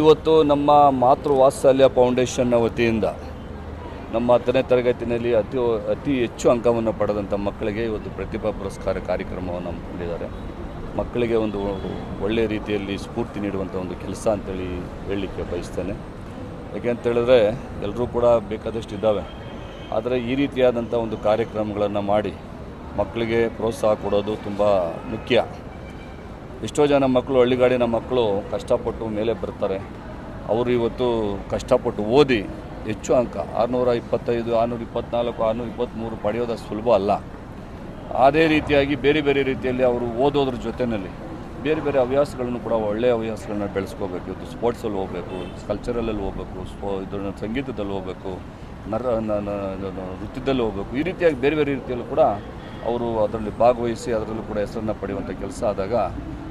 ಇವತ್ತು ನಮ್ಮ ಮಾತೃ ವಾತ್ಸಲ್ಯ ಫೌಂಡೇಶನ್ನ ವತಿಯಿಂದ ನಮ್ಮ ಹತ್ತನೇ ತರಗತಿಯಲ್ಲಿ ಅತಿ ಅತಿ ಹೆಚ್ಚು ಅಂಕವನ್ನು ಪಡೆದಂಥ ಮಕ್ಕಳಿಗೆ ಇವತ್ತು ಪ್ರತಿಭಾ ಪುರಸ್ಕಾರ ಕಾರ್ಯಕ್ರಮವನ್ನು ಹಮ್ಮಿಕೊಂಡಿದ್ದಾರೆ ಮಕ್ಕಳಿಗೆ ಒಂದು ಒಳ್ಳೆಯ ರೀತಿಯಲ್ಲಿ ಸ್ಫೂರ್ತಿ ನೀಡುವಂಥ ಒಂದು ಕೆಲಸ ಅಂತೇಳಿ ಹೇಳಲಿಕ್ಕೆ ಬಯಸ್ತೇನೆ. ಯಾಕೆ ಅಂತ ಹೇಳಿದ್ರೆ ಎಲ್ಲರೂ ಕೂಡ ಬೇಕಾದಷ್ಟು ಇದ್ದಾವೆ. ಆದರೆ ಈ ರೀತಿಯಾದಂಥ ಒಂದು ಕಾರ್ಯಕ್ರಮಗಳನ್ನು ಮಾಡಿ ಮಕ್ಕಳಿಗೆ ಪ್ರೋತ್ಸಾಹ ಕೊಡೋದು ತುಂಬ ಮುಖ್ಯ. ಎಷ್ಟೋ ಜನ ಮಕ್ಕಳು, ಹಳ್ಳಿಗಾಡಿನ ಮಕ್ಕಳು ಕಷ್ಟಪಟ್ಟು ಮೇಲೆ ಬರ್ತಾರೆ. ಅವರು ಇವತ್ತು ಕಷ್ಟಪಟ್ಟು ಓದಿ ಹೆಚ್ಚು ಅಂಕ, ಆರುನೂರ ಇಪ್ಪತ್ತೈದು, ಆರುನೂರ ಇಪ್ಪತ್ತ್ನಾಲ್ಕು ಆರುನೂರ ಇಪ್ಪತ್ತ್ಮೂರು ಪಡೆಯೋದು ಸುಲಭ ಅಲ್ಲ. ಅದೇ ರೀತಿಯಾಗಿ ಬೇರೆ ಬೇರೆ ರೀತಿಯಲ್ಲಿ ಅವರು ಓದೋದ್ರ ಜೊತೆಯಲ್ಲಿ ಬೇರೆ ಬೇರೆ ಹವ್ಯಾಸಗಳನ್ನು ಕೂಡ ಒಳ್ಳೆಯ ಹವ್ಯಾಸಗಳನ್ನ ಬೆಳೆಸ್ಕೋಬೇಕು. ಇವತ್ತು ಸ್ಪೋರ್ಟ್ಸಲ್ಲಿ ಹೋಗಬೇಕು ಕಲ್ಚರಲಲ್ಲಿ ಹೋಗಬೇಕು, ಸ್ಪೋ ಇದನ್ನು ಸಂಗೀತದಲ್ಲಿ ಹೋಗಬೇಕು, ನರ ನೃತ್ಯದಲ್ಲಿ ಹೋಗಬೇಕು. ಈ ರೀತಿಯಾಗಿ ಬೇರೆ ಬೇರೆ ರೀತಿಯಲ್ಲೂ ಕೂಡ ಅವರು ಅದರಲ್ಲಿ ಭಾಗವಹಿಸಿ ಅದರಲ್ಲೂ ಕೂಡ ಹೆಸರನ್ನು ಪಡೆಯುವಂಥ ಕೆಲಸ ಆದಾಗ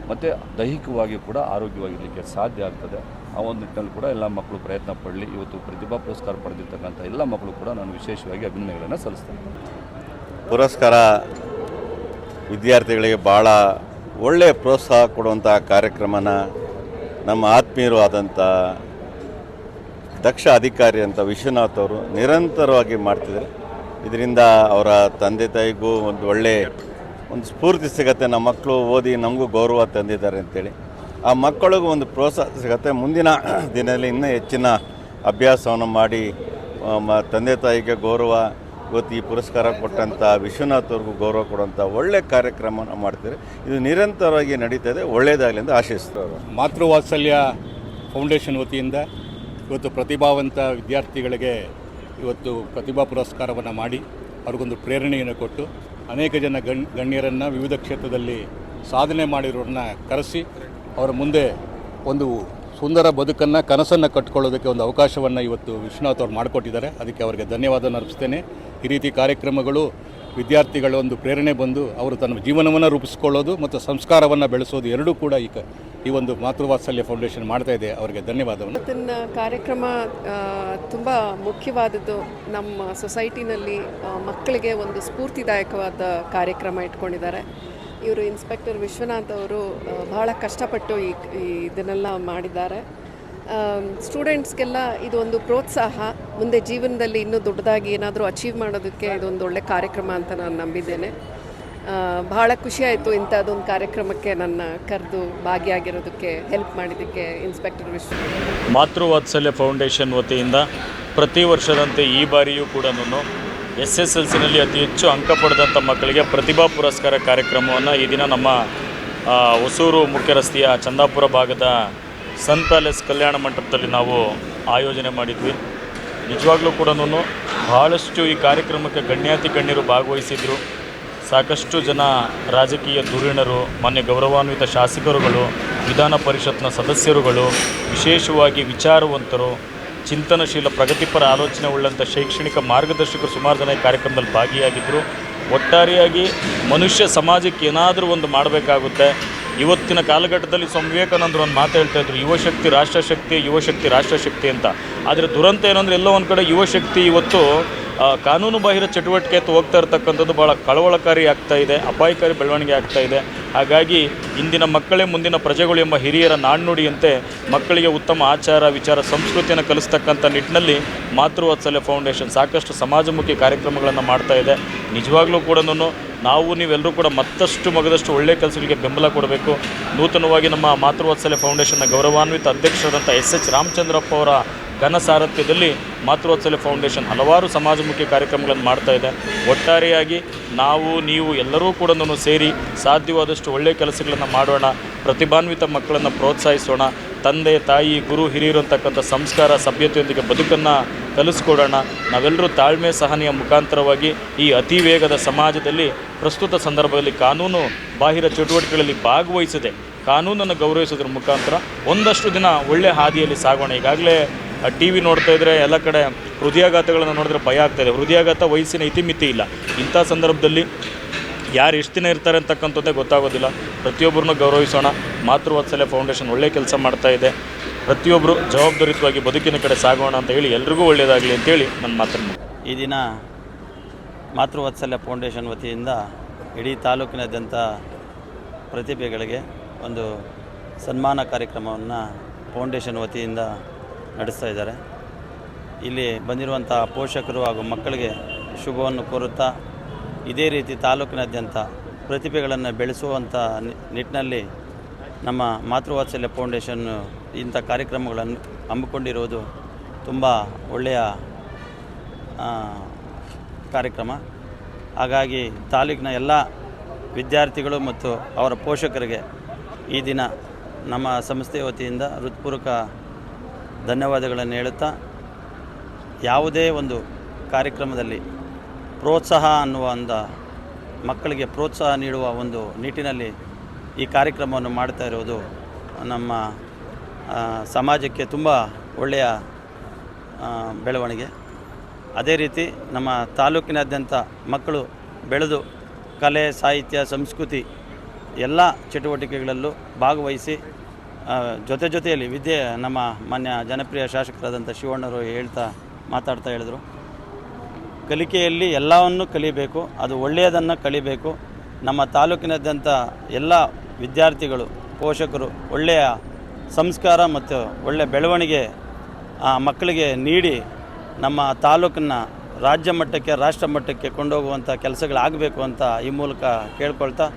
ಮತ್ತು ದೈಹಿಕವಾಗಿ ಕೂಡ ಆರೋಗ್ಯವಾಗಿರಲಿಕ್ಕೆ ಸಾಧ್ಯ ಆಗ್ತದೆ. ಆ ಒಂದು ನಿಟ್ಟಿನಲ್ಲಿ ಕೂಡ ಎಲ್ಲ ಮಕ್ಕಳು ಪ್ರಯತ್ನ ಪಡಲಿ. ಇವತ್ತು ಪ್ರತಿಭಾ ಪುರಸ್ಕಾರ ಪಡೆದಿರ್ತಕ್ಕಂಥ ಎಲ್ಲ ಮಕ್ಕಳು ಕೂಡ ನಾನು ವಿಶೇಷವಾಗಿ ಅಭಿನಂದನೆಗಳನ್ನು ಸಲ್ಲಿಸ್ತೇನೆ. ಪುರಸ್ಕಾರ ವಿದ್ಯಾರ್ಥಿಗಳಿಗೆ ಭಾಳ ಒಳ್ಳೆಯ ಪ್ರೋತ್ಸಾಹ ಕೊಡುವಂಥ ಕಾರ್ಯಕ್ರಮನ ನಮ್ಮ ಆತ್ಮೀಯರು ಆದಂಥ ದಕ್ಷ ಅಧಿಕಾರಿ ಅಂತ ವಿಶ್ವನಾಥ್ ಅವರು ನಿರಂತರವಾಗಿ ಮಾಡ್ತಿದ್ದಾರೆ. ಇದರಿಂದ ಅವರ ತಂದೆ ತಾಯಿಗೂ ಒಂದು ಒಳ್ಳೆ ಒಂದು ಸ್ಫೂರ್ತಿ ಸಿಗುತ್ತೆ, ನಮ್ಮ ಮಕ್ಕಳು ಓದಿ ನಮಗೂ ಗೌರವ ತಂದಿದ್ದಾರೆ ಅಂತೇಳಿ. ಆ ಮಕ್ಕಳಿಗೂ ಒಂದು ಪ್ರೋತ್ಸಾಹ ಸಿಗತ್ತೆ. ಮುಂದಿನ ದಿನದಲ್ಲಿ ಇನ್ನೂ ಹೆಚ್ಚಿನ ಅಭ್ಯಾಸವನ್ನು ಮಾಡಿ ತಂದೆ ತಾಯಿಗೆ ಗೌರವ, ಇವತ್ತು ಈ ಪುರಸ್ಕಾರ ಕೊಟ್ಟಂಥ ವಿಶ್ವನಾಥ್ ಅವ್ರಿಗೂ ಗೌರವ ಕೊಡುವಂಥ ಒಳ್ಳೆ ಕಾರ್ಯಕ್ರಮನ ಮಾಡ್ತಾರೆ ಇದು ನಿರಂತರವಾಗಿ ನಡೀತಾ ಇದೆ. ಒಳ್ಳೆಯದಾಗಲಿ ಅಂತ ಆಶಿಸ್ತಾರೆ. ಮಾತೃವಾತ್ಸಲ್ಯ ಫೌಂಡೇಶನ್ ವತಿಯಿಂದ ಇವತ್ತು ಪ್ರತಿಭಾವಂತ ವಿದ್ಯಾರ್ಥಿಗಳಿಗೆ ಇವತ್ತು ಪ್ರತಿಭಾ ಪುರಸ್ಕಾರವನ್ನು ಮಾಡಿ ಅವ್ರಿಗೊಂದು ಪ್ರೇರಣೆಯನ್ನು ಕೊಟ್ಟು ಅನೇಕ ಜನ ಗಣ್, ಗಣ್ಯರನ್ನು ವಿವಿಧ ಕ್ಷೇತ್ರದಲ್ಲಿ ಸಾಧನೆ ಮಾಡಿರೋರನ್ನ ಕರೆಸಿ ಅವರ ಮುಂದೆ ಒಂದು ಸುಂದರ ಬದುಕನ್ನು, ಕನಸನ್ನು ಕಟ್ಕೊಳ್ಳೋದಕ್ಕೆ ಒಂದು ಅವಕಾಶವನ್ನು ಇವತ್ತು ವಿಶ್ವನಾಥ್ ಅವರು ಮಾಡಿಕೊಟ್ಟಿದ್ದಾರೆ. ಅದಕ್ಕೆ ಅವರಿಗೆ ಧನ್ಯವಾದ ಅರ್ಪಿಸ್ತೇನೆ. ಈ ರೀತಿ ಕಾರ್ಯಕ್ರಮಗಳು ವಿದ್ಯಾರ್ಥಿಗಳ ಒಂದು ಪ್ರೇರಣೆ ಬಂದು ಅವರು ತನ್ನ ಜೀವನವನ್ನು ರೂಪಿಸ್ಕೊಳ್ಳೋದು ಮತ್ತು ಸಂಸ್ಕಾರವನ್ನು ಬೆಳೆಸೋದು ಎರಡೂ ಕೂಡ ಈ ಕ, ಈ ಒಂದು ಮಾತೃವಾತ್ಸಲ್ಯ ಫೌಂಡೇಶನ್ ಮಾಡ್ತಾ ಇದೆ. ಅವರಿಗೆ ಧನ್ಯವಾದವನ್ನು ಇವತ್ತಿನ ಕಾರ್ಯಕ್ರಮ ತುಂಬ ಮುಖ್ಯವಾದದ್ದು ನಮ್ಮ ಸೊಸೈಟಿನಲ್ಲಿ ಮಕ್ಕಳಿಗೆ ಒಂದು ಸ್ಫೂರ್ತಿದಾಯಕವಾದ ಕಾರ್ಯಕ್ರಮ ಇಟ್ಕೊಂಡಿದ್ದಾರೆ. ಇವರು ಇನ್ಸ್ಪೆಕ್ಟರ್ ವಿಶ್ವನಾಥ್ ಅವರು ಬಹಳ ಕಷ್ಟಪಟ್ಟು ಈ ಇದನ್ನೆಲ್ಲ ಮಾಡಿದ್ದಾರೆ. ಸ್ಟೂಡೆಂಟ್ಸ್ಗೆಲ್ಲ ಇದೊಂದು ಪ್ರೋತ್ಸಾಹ. ಮುಂದೆ ಜೀವನದಲ್ಲಿ ಇನ್ನೂ ದೊಡ್ಡದಾಗಿ ಏನಾದರೂ ಅಚೀವ್ ಮಾಡೋದಕ್ಕೆ ಇದೊಂದು ಒಳ್ಳೆ ಕಾರ್ಯಕ್ರಮ ಅಂತ ನಾನು ನಂಬಿದ್ದೇನೆ. ಆ, ಬಹಳ ಖುಷಿ ಆಯಿತು ಇಂಥದ್ದೊಂದು ಕಾರ್ಯಕ್ರಮಕ್ಕೆ ನನ್ನ ಕರೆದು ಭಾಗಿಯಾಗಿರೋದಕ್ಕೆ ಹೆಲ್ಪ್ ಮಾಡಿದ್ದಕ್ಕೆ ಇನ್ಸ್ಪೆಕ್ಟರ್ ವಿಶ್ವ ಮಾತೃವಾತ್ಸಲ್ಯ ಫೌಂಡೇಶನ್ ವತಿಯಿಂದ ಪ್ರತಿ ವರ್ಷದಂತೆ ಈ ಬಾರಿಯೂ ಕೂಡ ಎಸ್ ಎಸ್ ಎಲ್ ಸಿನಲ್ಲಿ ಅತಿ ಹೆಚ್ಚು ಅಂಕ ಪಡೆದಂಥ ಮಕ್ಕಳಿಗೆ ಪ್ರತಿಭಾ ಪುರಸ್ಕಾರ ಕಾರ್ಯಕ್ರಮವನ್ನು ಈ ದಿನ ನಮ್ಮ ಹೊಸೂರು ಮುಖ್ಯ ರಸ್ತೆಯ ಚಂದಾಪುರ ಭಾಗದ ಸನ್ ಪ್ಯಾಲೇಸ್ ಕಲ್ಯಾಣ ಮಂಟಪದಲ್ಲಿ ನಾವು ಆಯೋಜನೆ ಮಾಡಿದ್ವಿ. ನಿಜವಾಗ್ಲೂ ಕೂಡ ಬಹಳಷ್ಟು ಈ ಕಾರ್ಯಕ್ರಮಕ್ಕೆ ಗಣ್ಯಾತಿ ಗಣ್ಯರು ಭಾಗವಹಿಸಿದ್ರು. ಸಾಕಷ್ಟು ಜನ ರಾಜಕೀಯ ಧುರೀಣರು, ಮಾನ್ಯ ಗೌರವಾನ್ವಿತ ಶಾಸಕರುಗಳು, ವಿಧಾನ ಪರಿಷತ್ನ ಸದಸ್ಯರುಗಳು, ವಿಶೇಷವಾಗಿ ವಿಚಾರವಂತರು, ಚಿಂತನಶೀಲ ಪ್ರಗತಿಪರ ಆಲೋಚನೆ ಉಳ್ಳಂಥ ಶೈಕ್ಷಣಿಕ ಮಾರ್ಗದರ್ಶಕರು ಸುಮಾರು ಜನ ಈ ಕಾರ್ಯಕ್ರಮದಲ್ಲಿ ಭಾಗಿಯಾಗಿದ್ದರು ಒಟ್ಟಾರೆಯಾಗಿ ಮನುಷ್ಯ ಸಮಾಜಕ್ಕೆ ಏನಾದರೂ ಒಂದು ಮಾಡಬೇಕಾಗುತ್ತೆ. ಇವತ್ತಿನ ಕಾಲಘಟ್ಟದಲ್ಲಿ ಸ್ವಾಮಿ ವಿವೇಕಾನಂದರು ಒಂದು ಮಾತು ಹೇಳ್ತಾ ಇದ್ರು ಯುವಶಕ್ತಿ ರಾಷ್ಟ್ರಶಕ್ತಿ ಯುವಶಕ್ತಿ ರಾಷ್ಟ್ರಶಕ್ತಿ ಅಂತ. ಆದರೆ ದುರಂತ ಏನಂದರೆ ಎಲ್ಲೋ ಒಂದು ಕಡೆ ಯುವಶಕ್ತಿ ಇವತ್ತು ಕಾನೂನು ಬಾಹಿರ ಚಟುವಟಿಕೆ ಹೋಗ್ತಾ ಇರತಕ್ಕಂಥದ್ದು ಭಾಳ ಕಳವಳಕಾರಿ ಆಗ್ತಾ ಇದೆ, ಅಪಾಯಕಾರಿ ಬೆಳವಣಿಗೆ ಆಗ್ತಾ ಇದೆ. ಹಾಗಾಗಿ ಇಂದಿನ ಮಕ್ಕಳೇ ಮುಂದಿನ ಪ್ರಜೆಗಳು ಎಂಬ ಹಿರಿಯರ ನಾಣ್ಣುಡಿಯಂತೆ ಮಕ್ಕಳಿಗೆ ಉತ್ತಮ ಆಚಾರ, ವಿಚಾರ, ಸಂಸ್ಕೃತಿಯನ್ನು ಕಲಿಸ್ತಕ್ಕಂಥ ನಿಟ್ಟಿನಲ್ಲಿ ಮಾತೃವಾತ್ಸಲ್ಯ ಫೌಂಡೇಶನ್ ಸಾಕಷ್ಟು ಸಮಾಜಮುಖಿ ಕಾರ್ಯಕ್ರಮಗಳನ್ನು ಮಾಡ್ತಾ ಇದೆ. ನಿಜವಾಗ್ಲೂ ಕೂಡ ನಾವು ನೀವೆಲ್ಲರೂ ಕೂಡ ಮತ್ತಷ್ಟು ಮಗದಷ್ಟು ಒಳ್ಳೆಯ ಕೆಲಸಗಳಿಗೆ ಬೆಂಬಲ ಕೊಡಬೇಕು. ನೂತನವಾಗಿ ನಮ್ಮ ಮಾತೃವಾತ್ಸಲ್ಯ ಫೌಂಡೇಶನ್ನ ಗೌರವಾನ್ವಿತ ಅಧ್ಯಕ್ಷರಾದಂಥ ಎಸ್ ಎಚ್ ರಾಮಚಂದ್ರಪ್ಪ ಅವರ ಘನ ಸಾರಥ್ಯದಲ್ಲಿ ಫೌಂಡೇಶನ್ ಹಲವಾರು ಸಮಾಜಮುಖಿ ಕಾರ್ಯಕ್ರಮಗಳನ್ನು ಮಾಡ್ತಾ ಇದೆ. ಒಟ್ಟಾರೆಯಾಗಿ ನಾವು, ನೀವು ಎಲ್ಲರೂ ಕೂಡ ಸೇರಿ ಸಾಧ್ಯವಾದಷ್ಟು ಒಳ್ಳೆಯ ಕೆಲಸಗಳನ್ನು ಮಾಡೋಣ, ಪ್ರತಿಭಾನ್ವಿತ ಮಕ್ಕಳನ್ನು ಪ್ರೋತ್ಸಾಹಿಸೋಣ, ತಂದೆ, ತಾಯಿ, ಗುರು ಹಿರಿಯರು ಅಂತಕ್ಕಂಥ ಸಂಸ್ಕಾರ, ಸಭ್ಯತೆಯೊಂದಿಗೆ ಬದುಕನ್ನು ಕಲಿಸ್ಕೊಡೋಣ. ನಾವೆಲ್ಲರೂ ತಾಳ್ಮೆ ಸಹನೆಯ ಮುಖಾಂತರವಾಗಿ ಈ ಅತಿ ವೇಗದ ಸಮಾಜದಲ್ಲಿ ಪ್ರಸ್ತುತ ಸಂದರ್ಭದಲ್ಲಿ ಕಾನೂನು ಬಾಹಿರ ಚಟುವಟಿಕೆಗಳಲ್ಲಿ ಭಾಗವಹಿಸದೆ. ಕಾನೂನನ್ನು ಗೌರವಿಸೋದ್ರ ಮುಖಾಂತರ ಒಂದಷ್ಟು ದಿನ ಒಳ್ಳೆಯ ಹಾದಿಯಲ್ಲಿ ಸಾಗೋಣ. ಈಗಾಗಲೇ ಟಿ ವಿ ನೋಡ್ತಾ ಇದ್ದರೆ ಎಲ್ಲ ಕಡೆ ಹೃದಯಾಘಾತಗಳನ್ನು ನೋಡಿದ್ರೆ ಭಯ ಆಗ್ತಾಯಿದೆ ಹೃದಯಾಘಾತ ವಯಸ್ಸಿನ ಇತಿಮಿತಿ ಇಲ್ಲ. ಇಂಥ ಸಂದರ್ಭದಲ್ಲಿ ಯಾರು ಎಷ್ಟು ದಿನ ಇರ್ತಾರೆ ಅಂತಕ್ಕಂಥದ್ದೇ ಗೊತ್ತಾಗೋದಿಲ್ಲ. ಪ್ರತಿಯೊಬ್ಬರನ್ನು ಗೌರವಿಸೋಣ. ಮಾತೃವಾತ್ಸಲ್ಯ ಫೌಂಡೇಶನ್ ಒಳ್ಳೆಯ ಕೆಲಸ ಮಾಡ್ತಾ ಇದೆ. ಪ್ರತಿಯೊಬ್ಬರು ಜವಾಬ್ದಾರಿಯುತವಾಗಿ ಬದುಕಿನ ಕಡೆ ಸಾಗೋಣ ಅಂತ ಹೇಳಿ ಎಲ್ರಿಗೂ ಒಳ್ಳೆಯದಾಗಲಿ ಅಂತೇಳಿ ನನ್ನ ಮಾತನ್ನು ಈ ದಿನ ಮಾತೃವಾತ್ಸಲ್ಯ ಫೌಂಡೇಶನ್ ವತಿಯಿಂದ ಇಡೀ ತಾಲೂಕಿನಾದ್ಯಂತ ಪ್ರತಿಭೆಗಳಿಗೆ ಒಂದು ಸನ್ಮಾನ ಕಾರ್ಯಕ್ರಮವನ್ನು ಫೌಂಡೇಶನ್ ವತಿಯಿಂದ ನಡೆಸ್ತಾ ಇದ್ದಾರೆ. ಇಲ್ಲಿ ಬಂದಿರುವಂಥ ಪೋಷಕರು ಹಾಗೂ ಮಕ್ಕಳಿಗೆ ಶುಭವನ್ನು ಕೋರುತ್ತಾ ಇದೇ ರೀತಿ ತಾಲೂಕಿನಾದ್ಯಂತ ಪ್ರತಿಭೆಗಳನ್ನು ಬೆಳೆಸುವಂಥ ನಿಟ್ಟಿನಲ್ಲಿ ನಮ್ಮ ಮಾತೃವಾತ್ಸಲ್ಯ ಫೌಂಡೇಶನ್ ಇಂಥ ಕಾರ್ಯಕ್ರಮಗಳನ್ನು ಹಮ್ಮಿಕೊಂಡಿರುವುದು ತುಂಬ ಒಳ್ಳೆಯ ಕಾರ್ಯಕ್ರಮ. ಹಾಗಾಗಿ ತಾಲೂಕಿನ ಎಲ್ಲ ವಿದ್ಯಾರ್ಥಿಗಳು ಮತ್ತು ಅವರ ಪೋಷಕರಿಗೆ ಈ ದಿನ ನಮ್ಮ ಸಂಸ್ಥೆಯ ವತಿಯಿಂದ ಹೃತ್ಪೂರ್ವಕ ಧನ್ಯವಾದಗಳನ್ನು ಹೇಳುತ್ತಾ ಯಾವುದೇ ಒಂದು ಕಾರ್ಯಕ್ರಮದಲ್ಲಿ ಪ್ರೋತ್ಸಾಹ ಅನ್ನುವ ಒಂದು ಮಕ್ಕಳಿಗೆ ಪ್ರೋತ್ಸಾಹ ನೀಡುವ ಒಂದು ನಿಟ್ಟಿನಲ್ಲಿ ಈ ಕಾರ್ಯಕ್ರಮವನ್ನು ಮಾಡ್ತಾ ಇರೋದು ನಮ್ಮ ಸಮಾಜಕ್ಕೆ ತುಂಬ ಒಳ್ಳೆಯ ಬೆಳವಣಿಗೆ. ಅದೇ ರೀತಿ ನಮ್ಮ ತಾಲೂಕಿನಾದ್ಯಂತ ಮಕ್ಕಳು ಬೆಳೆದು ಕಲೆ, ಸಾಹಿತ್ಯ, ಸಂಸ್ಕೃತಿ ಎಲ್ಲ ಚಟುವಟಿಕೆಗಳಲ್ಲೂ ಭಾಗವಹಿಸಿ ಜೊತೆ ಜೊತೆಯಲ್ಲಿ ವಿದ್ಯೆ ನಮ್ಮ ಮಾನ್ಯ ಜನಪ್ರಿಯ ಶಾಸಕರಾದಂಥ ಶಿವಣ್ಣರು ಹೇಳ್ತಾ ಮಾತಾಡ್ತಾ ಹೇಳಿದರು. ಕಲಿಕೆಯಲ್ಲಿ ಎಲ್ಲವನ್ನು ಕಲಿಬೇಕು, ಅದು ಒಳ್ಳೆಯದನ್ನು ಕಲಿಬೇಕು. ನಮ್ಮ ತಾಲೂಕಿನಾದ್ಯಂತ ಎಲ್ಲ ವಿದ್ಯಾರ್ಥಿಗಳು, ಪೋಷಕರು ಒಳ್ಳೆಯ ಸಂಸ್ಕಾರ ಮತ್ತು ಒಳ್ಳೆಯ ಬೆಳವಣಿಗೆ ಆ ಮಕ್ಕಳಿಗೆ ನೀಡಿ ನಮ್ಮ ತಾಲೂಕನ್ನು ರಾಜ್ಯ ಮಟ್ಟಕ್ಕೆ, ರಾಷ್ಟ್ರ ಮಟ್ಟಕ್ಕೆ ಕೊಂಡೋಗುವಂಥ ಕೆಲಸಗಳಾಗಬೇಕು ಅಂತ ಈ ಮೂಲಕ ಕೇಳ್ಕೊಳ್ತಾ